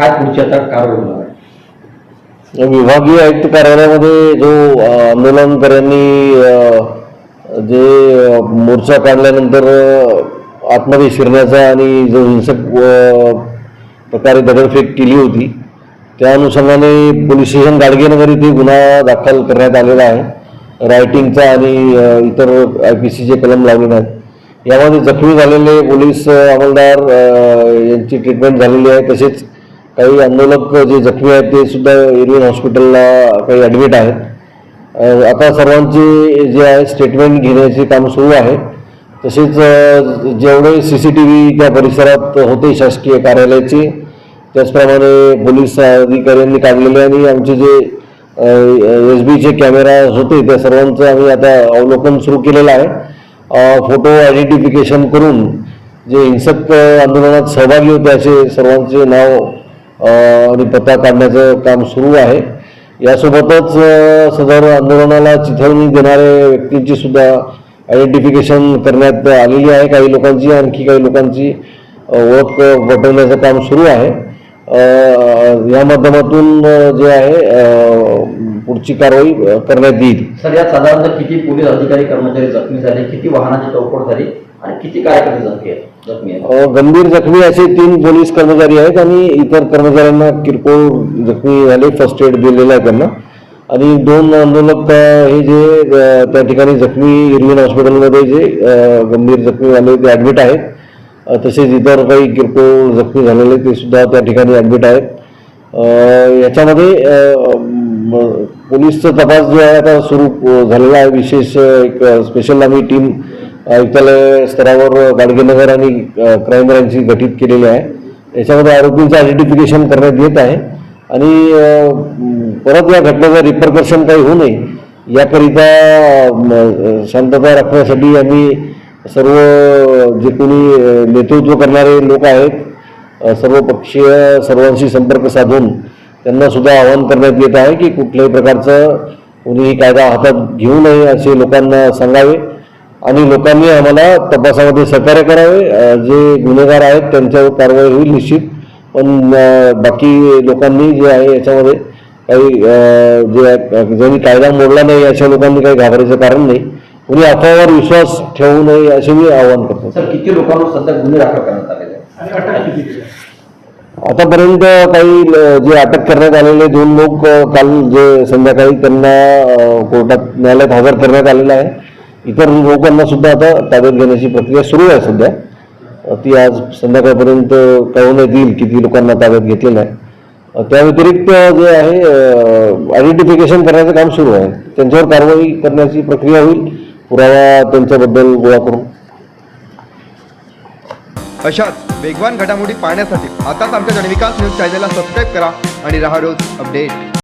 काय पुढची आता कारवाई होणार आहे? विभागीय आयुक्त कार्यालयामध्ये जो आंदोलनकऱ्यांनी जे मोर्चा काढल्यानंतर आतमध्ये शिरण्याचा आणि जो हिंसक प्रकारे दगडफेक केली होती त्या अनुषंगाने पोलीस स्टेशन गाडगेनगर इथे गुन्हा दाखल करण्यात आलेला आहे. रायटिंगचा आणि इतर आय पी सीचे कलम लावलेले आहेत. यामध्ये जखमी झालेले पोलीस अंमलदार यांची ट्रीटमेंट झालेली आहे. तसेच काही आंदोलक जे जखमी आहेत ते सुद्धा एरविन हॉस्पिटलला काही ॲडमिट आहेत. आता सर्वांचे जे आहे स्टेटमेंट घेण्याचे काम सुरू आहे. तसेच जेवढे सी सी टी व्ही त्या परिसरात होते शासकीय कार्यालयाचे त्याचप्रमाणे पोलीस अधिकाऱ्यांनी काढलेले आणि आमचे जे एस बीचे कॅमेरा होते त्या सर्वांचं आम्ही आता अवलोकन सुरू केलेलं आहे. फोटो आयडेंटिफिकेशन करून जे हिंसक आंदोलनात सहभागी होते असे सर्वांचे नाव आणि पत्ता काढण्याचं काम सुरू आहे. यासोबतच सदर आंदोलनाला चिथवणी देणाऱ्या व्यक्तींची सुद्धा आयडेंटिफिकेशन करण्यात आलेली आहे. काही लोकांची आणखी काही लोकांची ओळख पटवण्याचं काम सुरू आहे. या माध्यमातून जे आहे पुढची कारवाई करण्यात येईल. सर यात साधारणतः किती पोलीस अधिकारी कर्मचारी जखमी झाले? किती वाहनाची तोडफोड झाली? आणि किती कार्यकर्ते जखमी आहेत? जखमी आहेत. गंभीर जखमी असे तीन पोलीस कर्मचारी आहेत आणि इतर कर्मचाऱ्यांना किरकोळ जखमी झाले फर्स्ट एड दिलेलं आहे त्यांना. आणि दोन आंदोलक अ, हे जे अ, त्या ठिकाणी जखमी इरविन हॉस्पिटलमध्ये जे अ, गंभीर जखमी झाले ते ॲडमिट आहेत. अ, तसेच इतर काही किरकोळ जखमी झालेले ते सुद्धा त्या ठिकाणी ॲडमिट आहेत. अ, याच्यामध्ये अ, म, पोलीसचा तपास जो आहे आता सुरू झालेला आहे. विशेष अ, एक स्पेशल आम्ही टीम आयुक्तालय स्तरावर गाडगेनगर आणि क्राईम ब्रँचची गठीत केलेली आहे. याच्यामध्ये आरोपींचं आयडेंटिफिकेशन करण्यात येत आहे. आणि परत या घटनेचं रिपरकर्शन काही होऊ नये याकरिता शांतता राखण्यासाठी आम्ही सर्व जे कोणी नेतृत्व करणारे लोक आहेत सर्व पक्षीय सर्वांशी संपर्क साधून त्यांना सुद्धा आवाहन करण्यात येत आहे की कुठल्याही प्रकारचं कोणीही कायदा हातात घेऊ नये असे लोकांना सांगावे. आणि लोकांनी आम्हाला तपासामध्ये सहकार्य करावे. जे गुन्हेगार आहेत त्यांच्यावर कारवाई होईल निश्चित. पण बाकी लोकांनी जे आहे याच्यामध्ये काही जे आहे, ज्यांनी कायदा मोडला नाही अशा लोकांनी काही घाबरायचं कारण नाही. कोणी अफवावर विश्वास ठेवू नये असे मी आवाहन करतो. सर किती लोकांवर सध्या गुन्हे दाखल करण्यात आलेले आहेत? आतापर्यंत काही जे अटक करण्यात आलेले दोन लोक काल जे संध्याकाळी त्यांना कोर्टात न्यायालयात हजर करण्यात आलेलं आहे. इतर लोकांना सुद्धा आता ताब्यात घेण्याची प्रक्रिया सुरू आहे सध्या. ती आज संध्याकाळपर्यंत कळवण्यात येईल किती लोकांना ताब्यात घेतलेलं आहे. त्या व्यतिरिक्त जे आहे आयडेंटिफिकेशन करण्याचं काम सुरू आहे. त्यांच्यावर कारवाई करण्याची प्रक्रिया होईल. पुरावा त्यांच्याबद्दल गोळा करून. अशाच वेगवान घडामोडी पाहण्यासाठी आताच आमच्या विकास न्यूज चॅनलला सबस्क्राईब करा आणि राहा रोज अपडेट